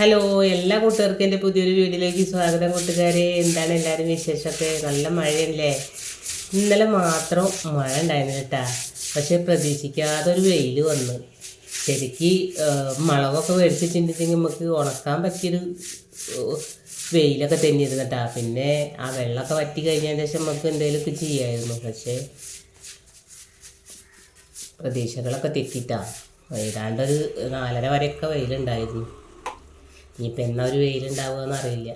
Hello എല്ലാ കൂട്ടുകാർക്കും എന്റെ പുതിയൊരു വീഡിയോയിലേക്ക് സ്വാഗതം കൂട്ടുകാരെ. എന്താണ് എല്ലാവരും വിശേഷമൊക്കെ? നല്ല മഴയല്ലേ? ഇന്നലെ മാത്രം മഴ ഉണ്ടായിരുന്നു കേട്ടാ. പക്ഷെ പ്രതീക്ഷിക്കാതെ ഒരു വെയിൽ വന്നു. ശരിക്ക് മുളകൊക്കെ മേടിച്ചിട്ടുണ്ടെങ്കിൽ നമുക്ക് ഉണക്കാൻ പറ്റിയൊരു വെയിലൊക്കെ തന്നെയിരുന്നു കേട്ടാ. പിന്നെ ആ വെള്ളമൊക്കെ വറ്റി കഴിഞ്ഞതിന് ശേഷം നമുക്ക് എന്തെങ്കിലുമൊക്കെ ചെയ്യായിരുന്നു. പക്ഷേ പ്രതീക്ഷകളൊക്കെ തെറ്റിട്ടാ. ഏതാണ്ടൊരു നാലര വരെയൊക്കെ വെയിലുണ്ടായിരുന്നു. ഇനിയിപ്പോൾ എന്നാ ഒരു വെയിലുണ്ടാവുകയെന്ന് അറിയില്ല.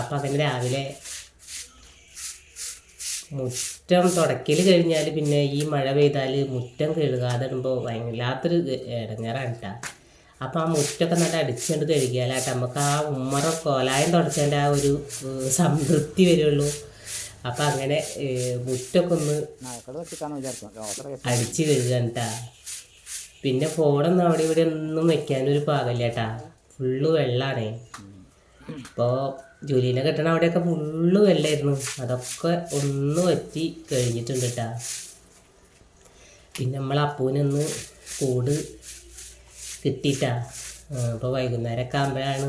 അപ്പം അങ്ങനെ രാവിലെ മുറ്റം തുടക്കൽ കഴിഞ്ഞാൽ പിന്നെ ഈ മഴ പെയ്താൽ മുറ്റം കഴുകാതെ ഇടുമ്പോൾ വല്ലാത്തൊരു ഇടങ്ങേറാണ് കേട്ടോ അപ്പം ആ മുറ്റമൊക്കെ നല്ല അടിച്ചുകൊണ്ട് കഴുകിയാലാട്ടെ നമുക്ക് ആ ഉമ്മറ കോലായം തുടച്ചതിന്റെ ആ ഒരു സംതൃപ്തി വരുള്ളൂ. അപ്പം അങ്ങനെ മുറ്റൊക്കെ ഒന്ന് അടിച്ച് കഴുകാൻ കഴുകണ്ടാ പിന്നെ ഫോണൊന്നും അവിടെ ഇവിടെ ഒന്നും വെക്കാനൊരു പാകല്ല കേട്ടാ ഫുള്ള് വെള്ളാണേ. ഇപ്പോൾ ജോലീനെ കെട്ടണ അവിടെയൊക്കെ ഫുള്ള് വെള്ളമായിരുന്നു അതൊക്കെ ഒന്ന് വറ്റി കഴിഞ്ഞിട്ടുണ്ട് കേട്ടാ പിന്നെ നമ്മൾ അപ്പൂനൊന്ന് കൂട് കിട്ടിയിട്ടാ. അപ്പോൾ വൈകുന്നേരമൊക്കെ ആകുമ്പോഴാണ്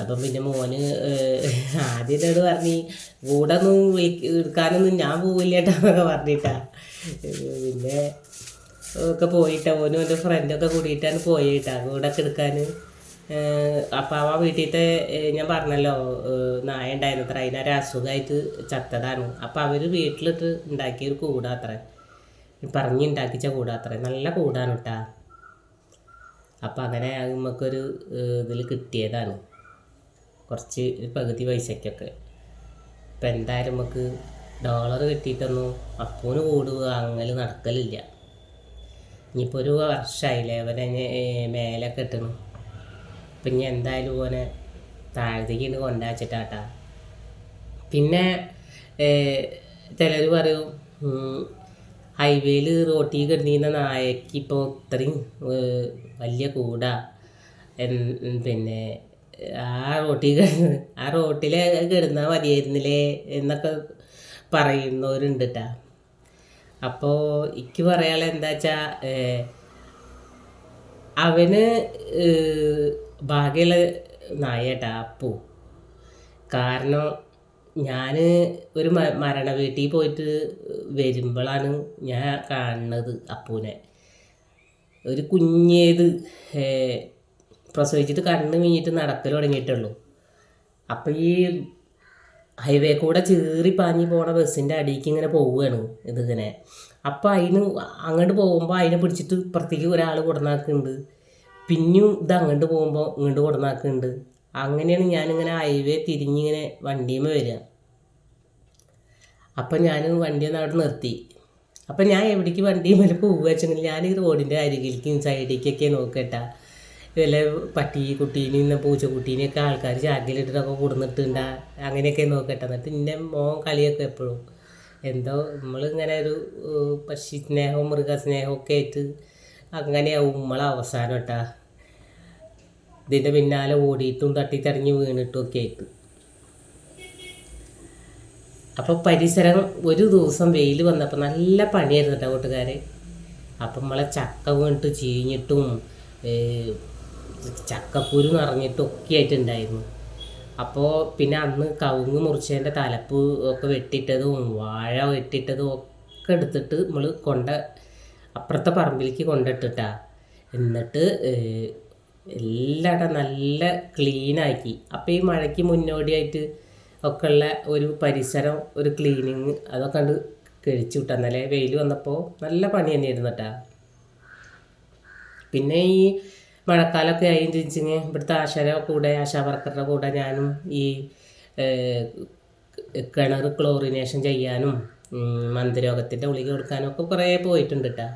അപ്പം പിന്നെ മോന് ആദ്യം എന്നോട് പറഞ്ഞു കൂടൊന്നും എടുക്കാനൊന്നും ഞാൻ പോവില്ല കേട്ടോ എന്നൊക്കെ പറഞ്ഞിട്ടാ. പിന്നെ ഒക്കെ പോയിട്ട് ഓനും എന്റെ ഫ്രണ്ടൊക്കെ കൂടിയിട്ടാണ് പോയിട്ടാണ് കൂടൊക്കെ എടുക്കാൻ. അപ്പം ആ വീട്ടിലത്തെ ഞാൻ പറഞ്ഞല്ലോ നായ ഉണ്ടായിരുന്നു അത്ര അതിനൊരു അസുഖമായിട്ട് ചത്തതാണ്. അപ്പം അവർ വീട്ടിലിട്ട് ഉണ്ടാക്കിയൊരു കൂടാത്ര പറഞ്ഞുണ്ടാക്കിച്ച കൂടാത്ര നല്ല കൂടാണ് കേട്ടാ അപ്പം അങ്ങനെ നമുക്കൊരു ഇതിൽ കിട്ടിയതാണ്. കുറച്ച് പകുതി പൈസയ്ക്കൊക്കെ ഇപ്പം എന്തായാലും നമുക്ക് ഡോളർ കിട്ടിയിട്ടൊന്നും അപ്പൂന് കൂട് വാങ്ങൽ നടക്കലില്ല. ഇനിയിപ്പോൾ ഒരു വർഷമായില്ലേ അവനെ മേലെ ഇട്ടണം. അപ്പം ഇനി എന്തായാലും ഓനെ താഴത്തേക്ക് ഇട്ട് കൊണ്ടാച്ചിട്ടാട്ടാ പിന്നെ ചിലർ പറയും ഹൈവേയിൽ റോട്ടിൽ കിടന്നിരുന്ന നായക്ക് ഇപ്പോൾ ഇത്രയും വലിയ കൂടാ. പിന്നെ ആ കിടന്ന് ആ റോട്ടിൽ കിടന്നാൽ മതിയായിരുന്നില്ലേ എന്നൊക്കെ പറയുന്നവരുണ്ട് കേട്ടാ അപ്പോൾ എനിക്ക് പറയാനുള്ള എന്താ വെച്ചാൽ അവന് ഭാഗ്യമുള്ള നായേട്ടാ അപ്പു. കാരണം ഞാൻ ഒരു മരണ വീട്ടിൽ പോയിട്ട് വരുമ്പോഴാണ് ഞാൻ കാണുന്നത് അപ്പൂനെ. ഒരു കുഞ്ഞേത് പ്രസവിച്ചിട്ട് കണ്ണ് വീഞ്ഞിട്ട് നടക്കൽ തുടങ്ങിയിട്ടുള്ളൂ അപ്പം ഈ ഹൈവേ കൂടെ ചീറി പാഞ്ഞ് പോണ ബസ്സിന്റെ അടിക്ക് ഇങ്ങനെ പോവുകയാണ് ഇതിങ്ങനെ അപ്പം അതിന് അങ്ങോട്ട് പോകുമ്പോൾ അതിനെ പിടിച്ചിട്ട് ഇപ്പുറത്തേക്ക് ഒരാൾ കൊടുന്നാക്കുന്നുണ്ട് പിന്നെയും ഇത് അങ്ങോട്ട് പോകുമ്പോൾ ഇങ്ങോട്ട് കൊടുന്നാക്കുന്നുണ്ട് അങ്ങനെയാണ് ഞാനിങ്ങനെ ഹൈവേ തിരിഞ്ഞിങ്ങനെ വണ്ടിയുമേ വരിക അപ്പം ഞാൻ വണ്ടി ഒന്ന് അവിടെ നിർത്തി. അപ്പം ഞാൻ എവിടേക്ക് വണ്ടി മേലെ പോവുക വെച്ചെങ്കിൽ ഞാൻ ഈ റോഡിന്റെ അരികിലേക്കും സൈഡിലേക്കൊക്കെ നോക്കട്ടാ വല്ല പട്ടി കുട്ടീനെ ഇന്ന പൂച്ചക്കുട്ടീനെയൊക്കെ ആൾക്കാർ ചാക്കിലിട്ടിട്ടൊക്കെ കൊടുന്നിട്ടുണ്ടാ അങ്ങനെയൊക്കെ നോക്കട്ടെ. എന്നിട്ട് ഇന്നെ മോൻ കളിയൊക്കെ എപ്പോഴും. എന്തോ നമ്മളിങ്ങനെ ഒരു പക്ഷി സ്നേഹവും മൃഗസ്നേഹവും ഒക്കെ ആയിട്ട് അങ്ങനെയാവും നമ്മളെ അവസാനം കേട്ടാ. ഇതിന്റെ പിന്നാലെ ഓടിയിട്ടും തട്ടിത്തടഞ്ഞ് വീണിട്ടും ഒക്കെ ആയിട്ട്. അപ്പോൾ പരിസരം ഒരു ദിവസം വെയിൽ വന്നപ്പോൾ നല്ല പണിയായിരുന്നു കേട്ടോ കൂട്ടുകാരെ അപ്പം നമ്മളെ ചക്ക വീണിട്ട് ചീഞ്ഞിട്ടും ചക്കക്കുരു നിറഞ്ഞിട്ടൊക്കെ ആയിട്ടുണ്ടായിരുന്നു അപ്പോൾ പിന്നെ അന്ന് കവുങ്ങ് മുറിച്ചതിന്റെ തലപ്പ് ഒക്കെ വെട്ടിയിട്ടതും വാഴ വെട്ടിയിട്ടതും ഒക്കെ എടുത്തിട്ട് നമ്മൾ കൊണ്ട അപ്പുറത്തെ പറമ്പിലേക്ക് കൊണ്ടിട്ടിട്ടാ. എന്നിട്ട് എല്ലായിടം നല്ല ക്ലീനാക്കി. അപ്പോൾ ഈ മഴയ്ക്ക് മുന്നോടിയായിട്ട് ഒക്കെ ഉള്ള ഒരു പരിസരം ഒരു ക്ലീനിങ് അതൊക്കെ കണ്ട് കഴിച്ചു വിട്ടാ എന്നാലേ വെയിൽ വന്നപ്പോൾ നല്ല പണി തന്നെയായിരുന്നു കേട്ടാ പിന്നെ ഈ മഴക്കാലമൊക്കെ ആയി വെച്ചിങ്ങനെ ഇവിടുത്തെ ആശാര കൂടെ ആശാ വർക്കറുടെ കൂടെ ഞാനും ഈ കിണർ ക്ലോറിനേഷൻ ചെയ്യാനും ഉം, മന്ത്രരോഗത്തിന്റെ ഗുളിക കൊടുക്കാനും ഒക്കെ കുറേ പോയിട്ടുണ്ട് കേട്ടോ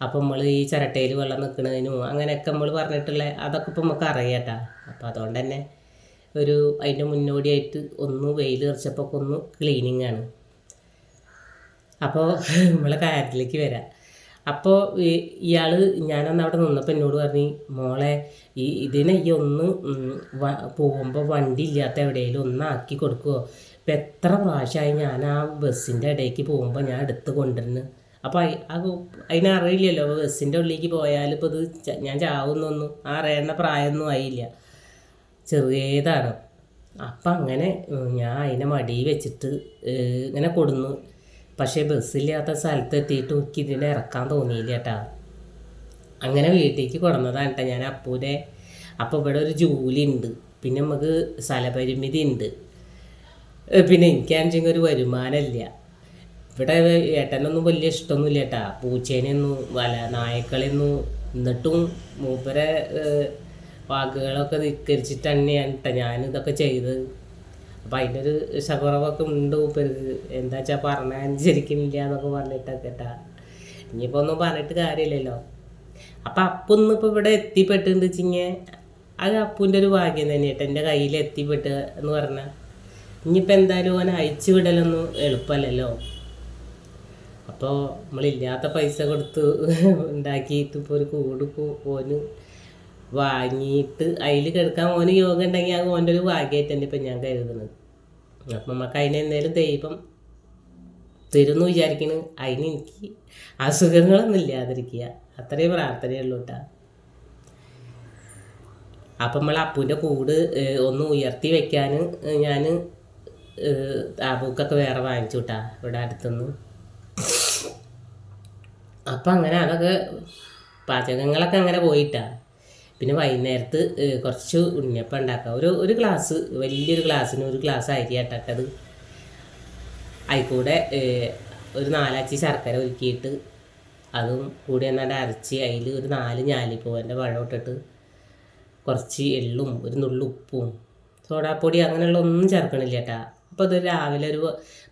അപ്പം നമ്മൾ ഈ ചിരട്ടയിൽ വെള്ളം നിൽക്കുന്നതിനും അങ്ങനെയൊക്കെ നമ്മൾ പറഞ്ഞിട്ടുള്ള അതൊക്കെ ഇപ്പം നമുക്ക് അറിയാം കേട്ടോ അപ്പം അതുകൊണ്ട് തന്നെ ഒരു അതിന്റെ മുന്നോടിയായിട്ട് ഒന്ന് വെയിൽ തെറിച്ചപ്പോൾ ഒന്ന് ക്ലീനിങ് ആണ് അപ്പോൾ നമ്മളെ കാര്യത്തിലേക്ക് വരാം. അപ്പോൾ ഇയാൾ ഞാനന്ന് അവിടെ നിന്നപ്പോൾ എന്നോട് പറഞ്ഞു മോളെ ഈ ഇതിനെ ഈ ഒന്ന് പോകുമ്പോൾ വണ്ടി ഇല്ലാത്ത എവിടെയെങ്കിലും ഒന്ന് ആക്കി കൊടുക്കുമോ ഇപ്പം എത്ര പ്രാവശ്യമായി ഞാൻ ആ ബസ്സിന്റെ ഇടയ്ക്ക് പോകുമ്പോൾ ഞാൻ എടുത്ത് കൊണ്ടുവരുന്നു? അപ്പോൾ അത് അതിനറിയില്ലല്ലോ ബസ്സിന്റെ ഉള്ളിലേക്ക് പോയാൽ ഇപ്പോൾ ഇത് ഞാൻ ചാവുന്നൊന്നും ആ അറിയേണ്ട പ്രായമൊന്നും ആയില്ല. ചെറിയതാണ്. അപ്പം അങ്ങനെ ഞാൻ അതിനെ മടിയിൽ വെച്ചിട്ട് ഇങ്ങനെ കൊടുന്നു. പക്ഷേ ബസ്സില്ലാത്ത സ്ഥലത്ത് എത്തിയിട്ട് എനിക്ക് ഇതിനെ ഇറക്കാൻ തോന്നിയില്ല കേട്ടാ അങ്ങനെ വീട്ടിലേക്ക് കൊടുന്നതാണ് കേട്ടോ ഞാൻ അപ്പൂടെ അപ്പോൾ ഇവിടെ ഒരു ജോലി ഉണ്ട്. പിന്നെ നമുക്ക് സ്ഥലപരിമിതി ഉണ്ട്. പിന്നെ എനിക്കാണെങ്കിൽ ഒരു വരുമാനമില്ല. ഇവിടെ ഏട്ടനൊന്നും വലിയ ഇഷ്ടമൊന്നുമില്ല കേട്ടാ പൂച്ചേനെയൊന്നും വല നായക്കളെയൊന്നും എന്നിട്ടും മൂപ്പരെ വാക്കുകളൊക്കെ ധിക്കരിച്ചിട്ട് തന്നെയാണ് കേട്ടോ ഞാനിതൊക്കെ ചെയ്തത്. അപ്പം അതിന്റെ ഒരു ശകുറവൊക്കെ ഉണ്ട് മൂപ്പർക്ക് എന്താ വെച്ചാൽ പറഞ്ഞാൽ അനുസരിക്കുന്നില്ല എന്നൊക്കെ പറഞ്ഞിട്ടൊക്കെ കേട്ടാ ഇനിയിപ്പോൾ ഒന്നും പറഞ്ഞിട്ട് കാര്യമില്ലല്ലോ. അപ്പം അപ്പൊന്ന് ഇപ്പോൾ ഇവിടെ എത്തിപ്പെട്ടിട്ടുണ്ട് വെച്ചിങ്ങ അത് അപ്പൂന്റെ ഒരു ഭാഗ്യം തന്നെ കേട്ടോ എന്റെ കയ്യിൽ എത്തിപ്പെട്ട് എന്ന് പറഞ്ഞാൽ ഇനിയിപ്പോൾ എന്തായാലും ഓനെ അയച്ചു വിടലൊന്നും എളുപ്പമല്ലല്ലോ അപ്പോൾ നമ്മളില്ലാത്ത പൈസ കൊടുത്ത് ഉണ്ടാക്കിയിട്ട് ഇപ്പോൾ ഒരു കൂട് ഓന് വാങ്ങിയിട്ട് അതിൽ കിടക്കാൻ ഓന് യോഗ ഉണ്ടെങ്കിൽ ആ ഓന്റെ ഒരു ഭാഗ്യമായിട്ട് ഇപ്പം ഞാൻ കരുതുന്നത്. അപ്പം നമുക്ക് അതിനെന്തായാലും ദൈവം തരുമെന്ന് വിചാരിക്കണ്. അതിന് എനിക്ക് അസുഖങ്ങളൊന്നും ഇല്ലാതിരിക്കുക. അത്രയും പ്രാർത്ഥനയുള്ളൂ കേട്ടോ അപ്പം നമ്മൾ അപ്പൂന്റെ കൂട് ഒന്ന് ഉയർത്തി വെക്കാൻ ഞാൻ താബൂക്കൊക്കെ വേറെ വാങ്ങിച്ചു കേട്ടാ ഇവിടെ അടുത്തുനിന്ന്. അപ്പം അങ്ങനെ അതൊക്കെ പാചകങ്ങളൊക്കെ അങ്ങനെ പോയിട്ടാ പിന്നെ വൈകുന്നേരത്ത് കുറച്ച് ഉണ്ണിയപ്പം ഉണ്ടാക്കാം. ഒരു ഒരു ഗ്ലാസ് വലിയൊരു ഗ്ലാസ്സിന് ഒരു ഗ്ലാസ് അരി ഇട്ടത് അതിൽക്കൂടെ ഒരു നാലാച്ചി ശർക്കര ഒരുക്കിയിട്ട് അതും കൂടി എന്നാണ്ട് അരച്ച് അതിൽ ഒരു നാല് ഞാലിപ്പൂവന്റെ വെള്ളം ഇട്ടിട്ട് കുറച്ച് എള്ളും ഒരു നുള്ളു ഉപ്പും സോഡാപ്പൊടി അങ്ങനെയുള്ള ഒന്നും ചേർക്കണില്ല കേട്ടാ. അപ്പോൾ അത് രാവിലെ ഒരു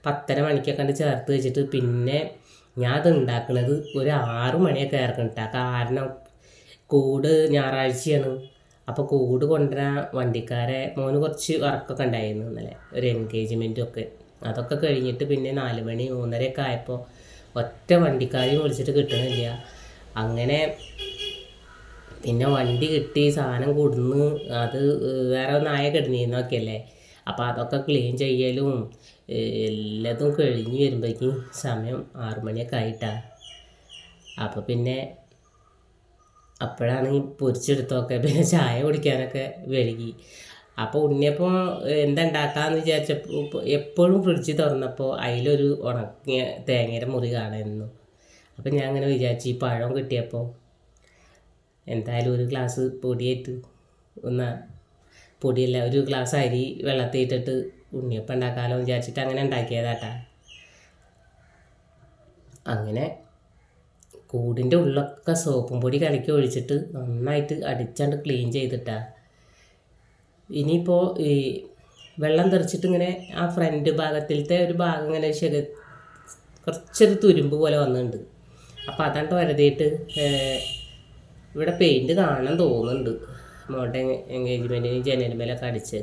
പത്തര മണിക്കൊക്കെ കണ്ട് ചേർത്ത് വെച്ചിട്ട് പിന്നെ ഞാൻ അത് ഉണ്ടാക്കുന്നത് ഒരു ആറ് മണിയൊക്കെ കേട്ടാ. കാരണം കൂട് ഞായറാഴ്ചയാണ്. അപ്പോൾ കൂട് കൊണ്ടുവരാൻ വണ്ടിക്കാരെ മോന് കുറച്ച് വർക്കൊക്കെ ഉണ്ടായിരുന്നു ഇന്നലെ. ഒരു എൻഗേജ്മെന്റും ഒക്കെ. അതൊക്കെ കഴിഞ്ഞിട്ട് പിന്നെ നാല് മണി മൂന്നരയൊക്കെ ആയപ്പോൾ ഒറ്റ വണ്ടിക്കാരെയും വിളിച്ചിട്ട് കിട്ടണില്ല. അങ്ങനെ പിന്നെ വണ്ടി കിട്ടി സാധനം കൊടുന്ന് അത് വേറെ നായ കിടന്നിരുന്നൊക്കെയല്ലേ അപ്പോൾ അതൊക്കെ ക്ലീൻ ചെയ്യലും എല്ലാതും കഴിഞ്ഞ് വരുമ്പോഴേക്കും സമയം ആറുമണിയൊക്കെ ആയിട്ടാണ് അപ്പോൾ പിന്നെ അപ്പോഴാണ് ഈ പൊരിച്ചെടുത്തൊക്കെ പിന്നെ ചായ കുടിക്കാനൊക്കെ വരികി അപ്പോൾ ഉണ്ണിയപ്പം എന്തുണ്ടാക്കാമെന്ന് വിചാരിച്ചപ്പോൾ എപ്പോഴും ഫ്രിഡ്ജ് തുറന്നപ്പോൾ അതിലൊരു ഉണങ്ങിയ തേങ്ങയുടെ മുറി കാണായിരുന്നു. അപ്പം ഞാൻ അങ്ങനെ വിചാരിച്ചു ഈ പഴം കിട്ടിയപ്പോൾ എന്തായാലും ഒരു ഗ്ലാസ് പൊടിയായിട്ട് ഒന്ന് പൊടിയല്ല ഒരു ഗ്ലാസ് അരി വെള്ളത്തിൽ ഇട്ടിട്ട് ഉണ്ണിയപ്പം ഉണ്ടാക്കാമല്ലോ വിചാരിച്ചിട്ട് അങ്ങനെ ഉണ്ടാക്കിയതാട്ടാ. അങ്ങനെ കൂടിന്റെ ഉള്ളൊക്കെ സോപ്പും പൊടി കലക്കി ഒഴിച്ചിട്ട് നന്നായിട്ട് അടിച്ചാണ്ട് ക്ലീൻ ചെയ്തിട്ടാ. ഇനിയിപ്പോൾ ഈ വെള്ളം തെറിച്ചിട്ട് ഇങ്ങനെ ആ ഫ്രണ്ട് ഭാഗത്തിലത്തെ ഒരു ഭാഗം ഇങ്ങനെ ശക കുറച്ചൊരു തുരുമ്പ് പോലെ വന്നിട്ടുണ്ട് അപ്പോൾ അതാണ്ട് വരതിയിട്ട് ഇവിടെ പെയിന്റ് കാണാൻ തോന്നുന്നുണ്ട്. മോട്ടെ എൻഗേജ്മെന്റിന് ജനൽമേലൊക്കെ അടിച്ച്.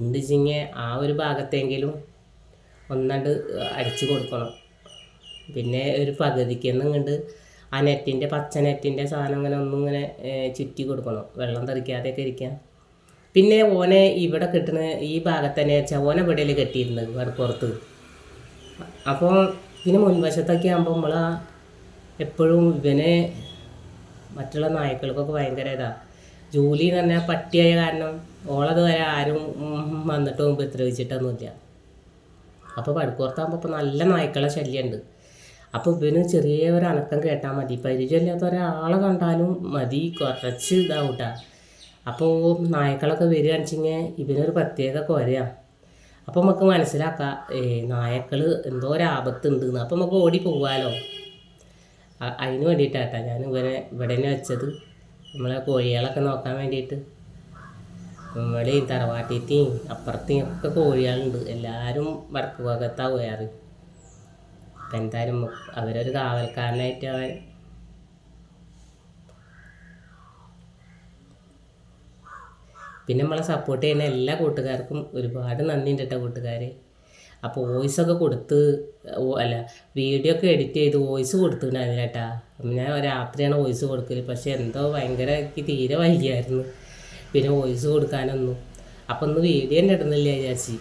എന്ത് വെച്ചിങ്ങനെ ആ ഒരു ഭാഗത്തെങ്കിലും ഒന്നാണ്ട് അടിച്ചു കൊടുക്കണം. പിന്നെ ഒരു പകുതിക്കെന്നും കണ്ട് ആ നെറ്റിന്റെ പച്ച നെറ്റിന്റെ സാധനം ഇങ്ങനെ ഒന്നും ഇങ്ങനെ ചുറ്റി കൊടുക്കണം. വെള്ളം തെറിക്കാതെയൊക്കെ ഇരിക്കുക പിന്നെ ഓനെ ഇവിടെ കിട്ടുന്ന ഈ ഭാഗത്ത് തന്നെ വെച്ചാൽ ഓനെ ഇവിടെയല്ലേ കെട്ടിയിരുന്നത് വടപ്പുറത്ത് അപ്പോൾ ഇതിന് മുൻവശത്തൊക്കെ ആകുമ്പോൾ നമ്മൾ എപ്പോഴും ഇവനെ മറ്റുള്ള നായ്ക്കൾക്കൊക്കെ ഭയങ്കര ഇതാ. ജോലി എന്ന് പറഞ്ഞാൽ പട്ടിയായ കാരണം ഓളത് വരെ ആരും വന്നിട്ടും ഉപദ്രവിച്ചിട്ടൊന്നുമില്ല. അപ്പോൾ പടുക്കുറത്താകുമ്പോൾ ഇപ്പോൾ നല്ല നായ്ക്കളെ ശല്യമുണ്ട് അപ്പോൾ ഇവന് ചെറിയ ഒരു അനക്കം കേട്ടാൽ മതി. പരിചയമില്ലാത്ത ഒരാളെ കണ്ടാലും മതി. കുറച്ച് ഇതാവൂട്ടാ. അപ്പോൾ നായക്കളൊക്കെ വരികയാണെന്ന് വെച്ചിങ്ങനെ ഇവനൊരു പ്രത്യേക കൊരയാണ് അപ്പോൾ നമുക്ക് മനസ്സിലാക്കാം ഏ നായക്കൾ എന്തോ ഒരു ആപത്തുണ്ടെന്ന്. അപ്പോൾ നമുക്ക് ഓടി അ- അതിന് വേണ്ടിയിട്ടാട്ടാ ഞാൻ ഇവനെ ഇവിടെ തന്നെ വെച്ചത്. നമ്മളെ കോഴികളൊക്കെ നോക്കാൻ വേണ്ടിയിട്ട്. നമ്മളെയും തറവാട്ടിത്തെയും അപ്പുറത്തെയും ഒക്കെ കോഴികളുണ്ട്. എല്ലാവരും വടക്ക് ഭാഗത്താണ് പോയാറ്. അപ്പം എന്തായാലും അവരൊരു കാവൽക്കാരനായിട്ട് അവൻ പിന്നെ നമ്മളെ സപ്പോർട്ട് ചെയ്യുന്ന എല്ലാ കൂട്ടുകാർക്കും ഒരുപാട് നന്ദിയുണ്ട് കേട്ടോ കൂട്ടുകാർ അപ്പോൾ വോയിസ് ഒക്കെ കൊടുത്ത് അല്ല വീഡിയോ ഒക്കെ എഡിറ്റ് ചെയ്ത് വോയിസ് കൊടുത്തിട്ടുണ്ടായിരുന്നു കേട്ടാ ഞാൻ രാത്രിയാണ് വോയിസ് കൊടുക്കൽ പക്ഷേ എന്തോ ഭയങ്കര എനിക്ക് തീരെ വൈകിയായിരുന്നു. പിന്നെ വോയിസ് കൊടുക്കാനൊന്നും. അപ്പം ഒന്ന് വീഡിയോ തന്നെ ഇടുന്നില്ല വിചാരിച്ച്.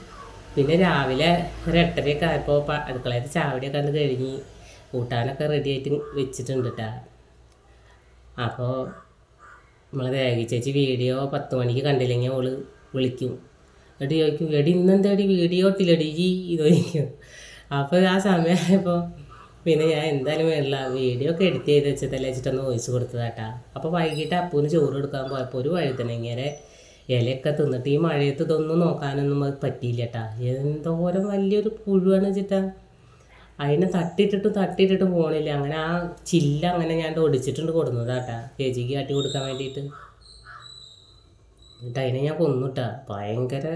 പിന്നെ രാവിലെ ഒരു എട്ടരയൊക്കെ ആയപ്പോൾ അടുക്കളയിൽ ചാവടിയൊക്കെ അന്ന് കഴിഞ്ഞ് കൂട്ടാനൊക്കെ റെഡി ആയിട്ട് വെച്ചിട്ടുണ്ട് കേട്ടാ അപ്പോൾ നമ്മൾ ദേവി ചേച്ചി വീഡിയോ പത്ത് മണിക്ക് കണ്ടില്ലെങ്കിൽ അവൾ വിളിക്കും. എടി ചോദിക്കും എടി ഇന്നെന്താടി വീഡിയോ ഇട്ടില്ലടി ഈ ചോദിക്കും അപ്പോൾ ആ സമയമായപ്പോൾ പിന്നെ ഞാൻ എന്തായാലും വേണ്ട വീഡിയോ ഒക്കെ എഡിറ്റ് ചെയ്ത് വെച്ചതല്ലേ വെച്ചിട്ടൊന്ന് വോയിസ് കൊടുത്തതാട്ടാ അപ്പോൾ വൈകിട്ട് അപ്പൂന് ചോറ് കൊടുക്കാൻ പോയപ്പോൾ ഒരു വഴുതനങ്ങരെ ഇലയൊക്കെ തിന്നിട്ട് ഈ മഴയത്ത് ഇതൊന്നും നോക്കാനൊന്നും പറ്റിയില്ല കേട്ടാ എന്തോരം വലിയൊരു പുഴുവാണ് വെച്ചിട്ടാ അതിനെ തട്ടിയിട്ടിട്ട് തട്ടിയിട്ടിട്ട് പോണില്ല. അങ്ങനെ ആ ചില്ല അങ്ങനെ ഞാൻ ഒടിച്ചിട്ടുണ്ട് കൊടുന്നതാട്ടാ ചേച്ചിക്ക് കാട്ടി കൊടുക്കാൻ വേണ്ടിയിട്ട്. എന്നിട്ട് അതിനെ ഞാൻ കൊന്നുട്ടാ ഭയങ്കര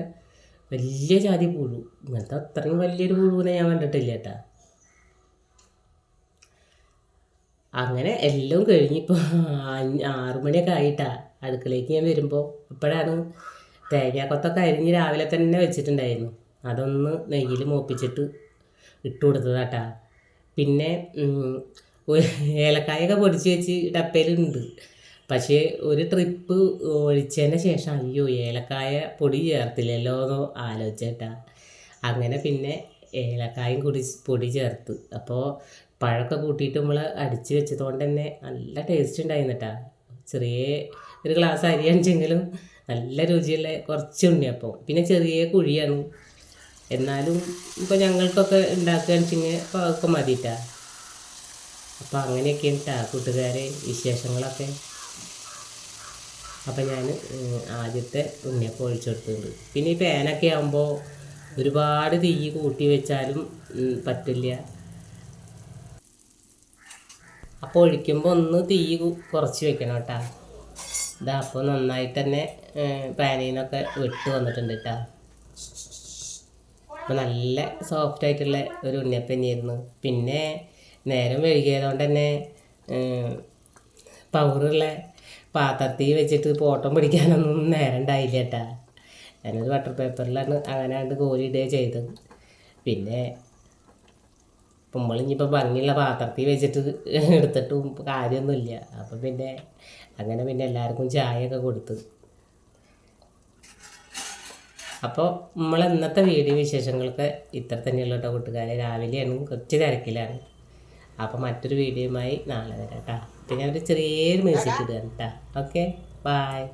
വലിയ ജാതി പുഴു. ഇങ്ങനത്തെ അത്രയും വലിയൊരു പുഴുവിനെ ഞാൻ കണ്ടിട്ടില്ല കേട്ടാ അങ്ങനെ എല്ലാം കഴിഞ്ഞിപ്പോൾ ആറുമണിയൊക്കെ ആയിട്ടാ. അടുക്കളയ്ക്ക് ഞാൻ വരുമ്പോൾ ഇപ്പോഴാണ് തേങ്ങാക്കൊത്തൊക്കെ അരിഞ്ഞ് രാവിലെ തന്നെ വെച്ചിട്ടുണ്ടായിരുന്നു. അതൊന്ന് നെയ്യിൽ മൂപ്പിച്ചിട്ട് ഇട്ട് കൊടുത്തതാട്ടാ. പിന്നെ ഏലക്കായൊക്കെ പൊടിച്ച് വെച്ച് ഡപ്പയിലുണ്ട്. പക്ഷേ ഒരു ട്രിപ്പ് ഒഴിച്ചതിന് ശേഷം അയ്യോ ഏലക്കായ പൊടി ചേർത്തില്ലല്ലോ എന്നോ ആലോചിച്ചേട്ടാ. അങ്ങനെ പിന്നെ ഏലക്കായും കൂടി പൊടി ചേർത്ത്. അപ്പോൾ പഴമൊക്കെ കൂട്ടിയിട്ട് നമ്മൾ അടിച്ച് വെച്ചതുകൊണ്ട് തന്നെ നല്ല ടേസ്റ്റ് ഉണ്ടായിരുന്നിട്ടാ. ചെറിയ ഒരു ഗ്ലാസ് അരി അണിച്ചെങ്കിലും നല്ല രുചിയുള്ള കുറച്ച് ഉണ്ണിയപ്പം. പിന്നെ ചെറിയ കുഴിയാണ്. എന്നാലും ഇപ്പോൾ ഞങ്ങൾക്കൊക്കെ ഉണ്ടാക്കുകയെന്ന് വെച്ചെങ്കിൽ അപ്പോൾ അതൊക്കെ മതിട്ടാ. അപ്പോൾ അങ്ങനെയൊക്കെയാണ് കേട്ടാ കൂട്ടുകാരെ വിശേഷങ്ങളൊക്കെ. അപ്പം ഞാൻ ആദ്യത്തെ ഉണ്ണിയപ്പം ഒഴിച്ചെടുത്തിട്ടുണ്ട് പിന്നെ ഈ പാനൊക്കെ ആകുമ്പോൾ ഒരുപാട് തീ കൂട്ടി വെച്ചാലും പറ്റില്ല. അപ്പോൾ ഒഴിക്കുമ്പോൾ ഒന്ന് തീ കുറച്ച് വെക്കണം കേട്ടാ. ഇതാ അപ്പോൾ നന്നായിട്ട് തന്നെ പാനീനൊക്കെ വിട്ട് വന്നിട്ടുണ്ട് കേട്ടാ. അപ്പോൾ നല്ല സോഫ്റ്റ് ആയിട്ടുള്ള ഒരു ഉണ്ണിയപ്പം തന്നെയായിരുന്നു പിന്നെ നേരം വൈകിയതുകൊണ്ട് തന്നെ പവറുള്ള പാത്രത്തിൽ വെച്ചിട്ട് പോട്ടം പിടിക്കാനൊന്നും നേരം ഉണ്ടായില്ല കേട്ടാ. ഞാനൊരു ബട്ടർ പേപ്പറിലാണ് അങ്ങനെ കണ്ട് കോരിയിടുക ചെയ്തത്. പിന്നെ ഇപ്പം നമ്മളിനിയിപ്പോൾ ഭംഗിയുള്ള പാത്രത്തിൽ വെച്ചിട്ട് എടുത്തിട്ടും കാര്യമൊന്നുമില്ല. അപ്പം പിന്നെ അങ്ങനെ പിന്നെ എല്ലാവർക്കും ചായയൊക്കെ കൊടുത്തു. അപ്പോൾ നമ്മൾ ഇന്നത്തെ വീഡിയോ വിശേഷങ്ങളൊക്കെ ഇത്ര തന്നെയുള്ള കേട്ടോ കൂട്ടുകാരെ. രാവിലെയാണ് കുറച്ച് തിരക്കിലാണ്. അപ്പോൾ മറ്റൊരു വീഡിയോയുമായി നാളെ വരാം കേട്ടോ. പിന്നെ ഒരു ചെറിയൊരു മ്യൂസിക് ഇടുക കേട്ടോ. ഓക്കെ? ബായ്